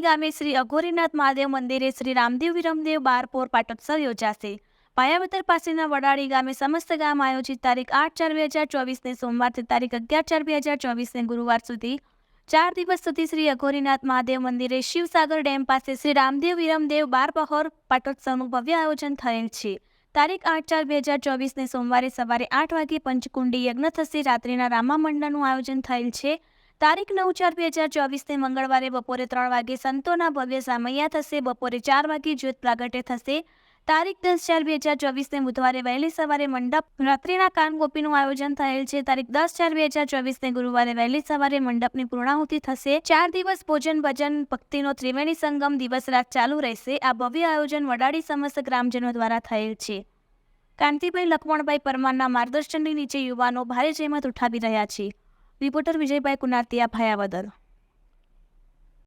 ગામે શ્રી અઘોરીનાથ મહાદેવ મંદિરે શ્રી રામદેવ વિરમદેવ બાર પોર પાટોત્સવ યોજાશે. પાયાવતર પાસેના વડાળી ગામે સમસ્ત ગામ આયોજિત તારીખ આઠ ચાર બે હજાર ચોવીસને સોમવારથી તારીખ અગિયાર ચાર બે હજાર ચોવીસને ગુરુવાર સુધી ચાર દિવસ સુધી શ્રી અઘોરીનાથ મહાદેવ મંદિરે શિવસાગર ડેમ પાસે શ્રી રામદેવ વિરમદેવ બાર પહોર પાટોત્સવનું ભવ્ય આયોજન થયેલ છે. તારીખ આઠ ચાર બે હજાર ચોવીસને સોમવારે સવારે આઠ વાગે પંચકુંડી યજ્ઞ થશે. રાત્રિના રામા મંડળનું આયોજન થયેલ છે. તારીખ નવ ચાર બે હજાર ચોવીસને મંગળવારે બપોરે ત્રણ વાગે સંતોના ભવ્ય સામૈયા થશે. બપોરે ચાર વાગે જ્યોત પ્રાગટ્ય થશે. તારીખ દસ ચાર બે હજાર ચોવીસને બુધવારે વહેલી સવારે મંડપ રાત્રિના કાનગોપીનું આયોજન થયેલ છે. તારીખ દસ ચાર બે હજાર ચોવીસને ગુરુવારે વહેલી સવારે મંડપની પૂર્ણાહુતિ થશે. ચાર દિવસ ભોજન ભજન ભક્તિનો ત્રિવેણી સંગમ દિવસ રાત ચાલુ રહેશે. આ ભવ્ય આયોજન વડાળી સમસ્ત ગ્રામજનો દ્વારા થયેલ છે. કાંતિભાઈ લખમણભાઈ પરમારના માર્ગદર્શનની નીચે યુવાનો ભારે જહેમત ઉઠાવી રહ્યા છે. રિપોર્ટર વિજયભાઈ કુનારતિયા ભાયાવદર.